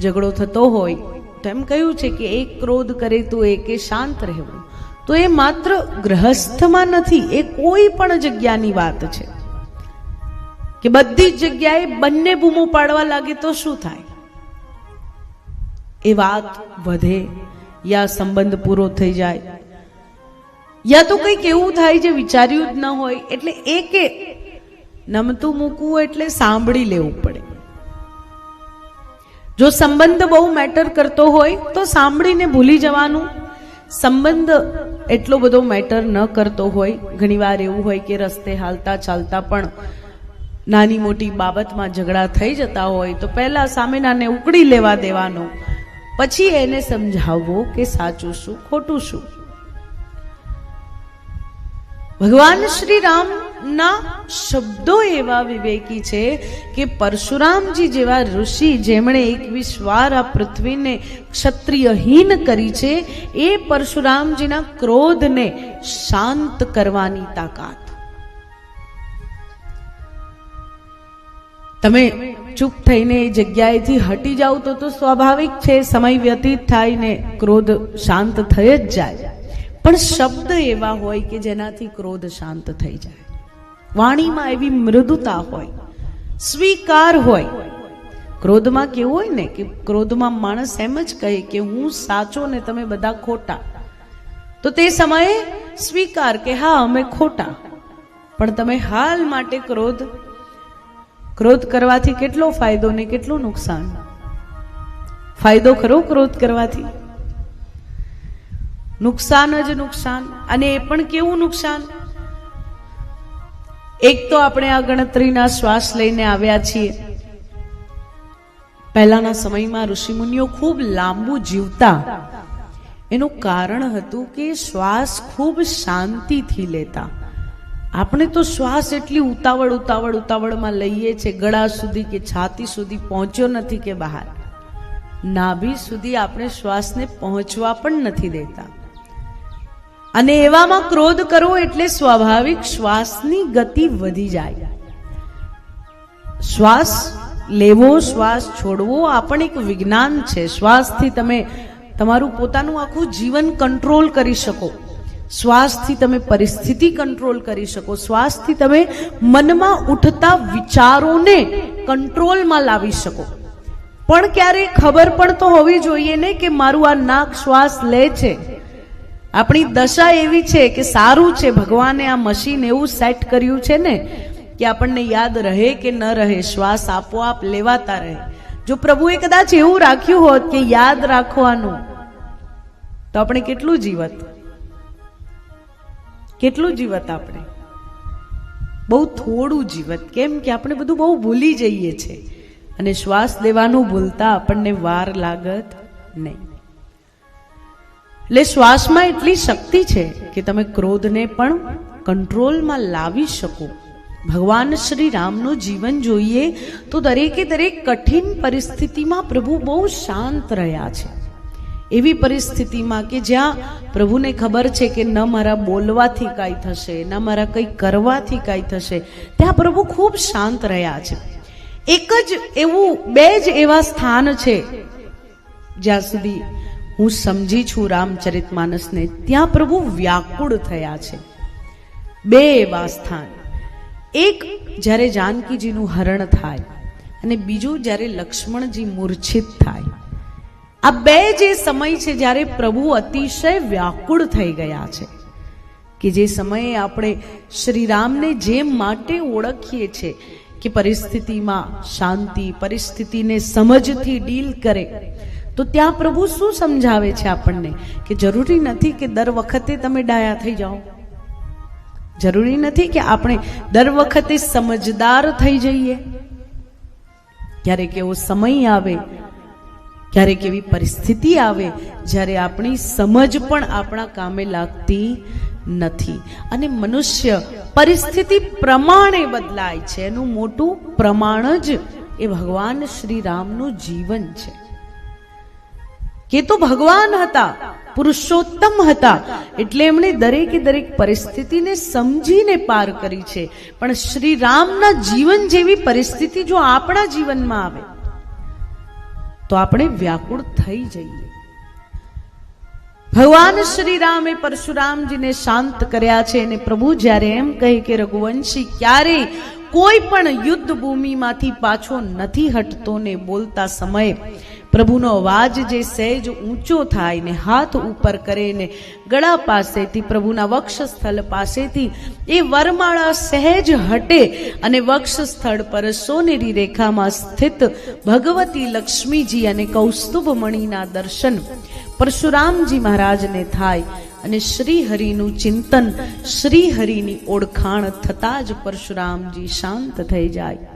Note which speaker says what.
Speaker 1: ઝઘડો થતો હોય તો એમ કહ્યું છે કે એક ક્રોધ કરે તો એકે શાંત રહેવું. તો એ માત્ર ગ્રહસ્થમાં નથી, એ કોઈ પણ જગ્યાની વાત છે. કે બધી જ જગ્યાએ બંને બૂમો પાડવા લાગે તો શું થાય? એ વાત વધે યા સંબંધ પૂરો થઈ જાય? યા તો કંઈક એવું થાય જે વિચાર્યું જ ન હોય, એટલે એકે નમતું મૂકવું એટલે સાંભળી લેવું પડે. જો સંબંધ બહુ મેટર કરતો હોય તો સાંભળીને ભૂલી જવાનું. સંબંધ એટલો બધો મેટર ન કરતો હોય. ઘણીવાર એવું હોય કે રસ્તે હાલતા ચાલતા પણ નાની મોટી બાબતમાં ઝઘડા થઈ જતા હોય તો પહેલાં સામેનાને ઉકળી લેવા દેવાનો. પછી એને સમજાવવો કે સાચું શું, ખોટું શું. ભગવાન શ્રી રામના શબ્દો એવા વિવેકી છે કે પરશુરામજી જેવા ઋષિ જેમણે એકવીસ વાર આ પૃથ્વીને ક્ષત્રિયહીન કરી છે, એ પરશુરામજીના ક્રોધને શાંત કરવાની તાકાત. તમે ચૂપ થઈને એ જગ્યાએથી હટી જાઓ તો તો સ્વાભાવિક છે, સમય વ્યતીત થાય ને ક્રોધ શાંત થઈ જ જાય. પણ શબ્દ એવા હોય કે જેનાથી ક્રોધ શાંત થઈ જાય. વાણીમાં એવી મૃદુતા હોય, સ્વીકાર હોય. ક્રોધમાં કેવું હોય ને કે ક્રોધમાં માણસ એમ જ કહે કે હું સાચો ને તમે બધા ખોટા. તો તે સમયે સ્વીકાર કે હા, અમે ખોટા. પણ તમે હાલ માટે ક્રોધ ક્રોધ કરવાથી કેટલો ફાયદો ને કેટલું નુકસાન? ફાયદો ખરો ક્રોધ કરવાથી? નુકસાન જ નુકસાન. અને એ પણ કેવું નુકસાન? એક તો આપણે આ ગણતરીના શ્વાસ લઈને આવ્યા છીએ. પહેલાના સમયમાં ઋષિમુનિઓ ખૂબ લાંબુ જીવતા. એનું કારણ હતું કે શ્વાસ ખૂબ શાંતિથી લેતા. આપણે તો શ્વાસ એટલી ઉતાવળ ઉતાવળ, ઉતાવળમાં લઈએ છે ગળા સુધી કે છાતી સુધી પહોંચ્યો નથી કે બહાર. નાભી સુધી આપણે શ્વાસને પહોંચવા પણ નથી દેતા. અને એવામાં ક્રોધ કરવો એટલે સ્વાભાવિક શ્વાસની ગતિ વધી જાય. શ્વાસ લેવો, શ્વાસ છોડવો આ પણ એક વિજ્ઞાન છે. શ્વાસથી તમે તમારું પોતાનું આખું જીવન કંટ્રોલ કરી શકો. શ્વાસથી તમે પરિસ્થિતિ કંટ્રોલ કરી શકો. શ્વાસથી તમે મનમાં ઉઠતા વિચારોને કંટ્રોલમાં લાવી શકો. પણ ક્યારે ખબર પણ તો હોવી જોઈએ ને કે મારું આ નાક શ્વાસ લે છે. આપણી દશા એવી છે કે સારું છે. ભગવાને આ મશીન એવું સેટ કર્યું છે ને કે આપણને યાદ રહે કે ન રહે, શ્વાસ આપોઆપ લેવાતા રહે. જો પ્રભુએ કદાચ એવું રાખ્યું હોત કે યાદ રાખવાનું, તો આપણે કેટલું જીવત? કેટલું જીવત આપણે? બહુ થોડું જીવત. કેમ કે આપણે બધું બહુ ભૂલી જઈએ છે. અને શ્વાસ લેવાનું ભૂલતા આપણને વાર લાગત નહીં. એટલે શ્વાસમાં એટલી શક્તિ છે કે તમે ક્રોધને પણ કંટ્રોલમાં લાવી શકો. ભગવાન શ્રી રામનું જીવન જોઈએ તો દરેકે દરેક કઠિન પરિસ્થિતિમાં પ્રભુ બહુ શાંત રહ્યા છે. એવી પરિસ્થિતિમાં કે જ્યાં પ્રભુને ખબર છે કે ન મારા બોલવાથી કાંઈ થશે, ન મારા કંઈ કરવાથી કાંઈ થશે, ત્યાં પ્રભુ ખૂબ શાંત રહ્યા છે. એક જ એવું, બે જ એવા સ્થાન છે જ્યાં સુધી હું સમજી છું રામચરિત માનસને. ત્યાં પ્રભુ વ્યાકુળ થયા છે. બે એવા સ્થાન. એક જ્યારે જાનકીજીનું હરણ થાય અને બીજું જ્યારે લક્ષ્મણજી મૂર્છિત થાય. આ બે જે સમય છે જ્યારે પ્રભુ અતિશય વ્યાકુળ થઈ ગયા છે કે જે સમયે આપણે શ્રીરામને જેમ માટે ઓળખીએ છીએ કે પરિસ્થિતિમાં શાંતિ, પરિસ્થિતિને સમજથી ડીલ કરે તો ત્યાં પ્રભુ શું સમજાવે છે આપણને? કે જરૂરી નથી કે દર વખતે તમે ડાયા થઈ જાઓ. જરૂરી નથી કે આપણે દર વખતે સમજદાર થઈ જઈએ. ક્યારેક એવો સમય આવે, ક્યારેક એવી પરિસ્થિતિ આવે, જ્યારે આપણી સમજ પણ આપણા કામે લાગતી નથી. અને મનુષ્ય પરિસ્થિતિ પ્રમાણે બદલાય છે. એનું મોટું પ્રમાણ જ એ ભગવાન શ્રી રામનું જીવન છે. કે તો ભગવાન હતા, પુરુષોત્તમ હતા. એટલે એમણે દરેકે દરેક પરિસ્થિતિને સમજીને પાર કરી છે. પણ શ્રી રામના જીવન જેવી પરિસ્થિતિ જો આપણા જીવનમાં આવે, તો આપણે વ્યાકુળ થઈ જઈએ. ભગવાન શ્રી રામે પરશુરામજીને શાંત કર્યા છે અને પ્રભુ જ્યારે એમ કહે કે રઘુવંશી ક્યારેય કોઈ પણ યુદ્ધ ભૂમિમાંથી પાછો નથી હટતો ને બોલતા સમયે પ્રભુનો અવાજ જે સહેજ ઊંચો થાય ને હાથ ઉપર કરે ને ગળા પાસેથી પ્રભુના વક્ષસ્થળ પાસેથી એ વરમાળા સહેજ હટે અને વક્ષસ્થળ પર સોનેરી રેખામાં સ્થિત ભગવતી લક્ષ્મીજી અને કૌસ્તુભ મણિના દર્શન પરશુરામજી મહારાજને થાય અને શ્રી હરિનું ચિંતન શ્રી હરિની ઓળખાણ થતાં જ પરશુરામજી શાંત થઈ જાય.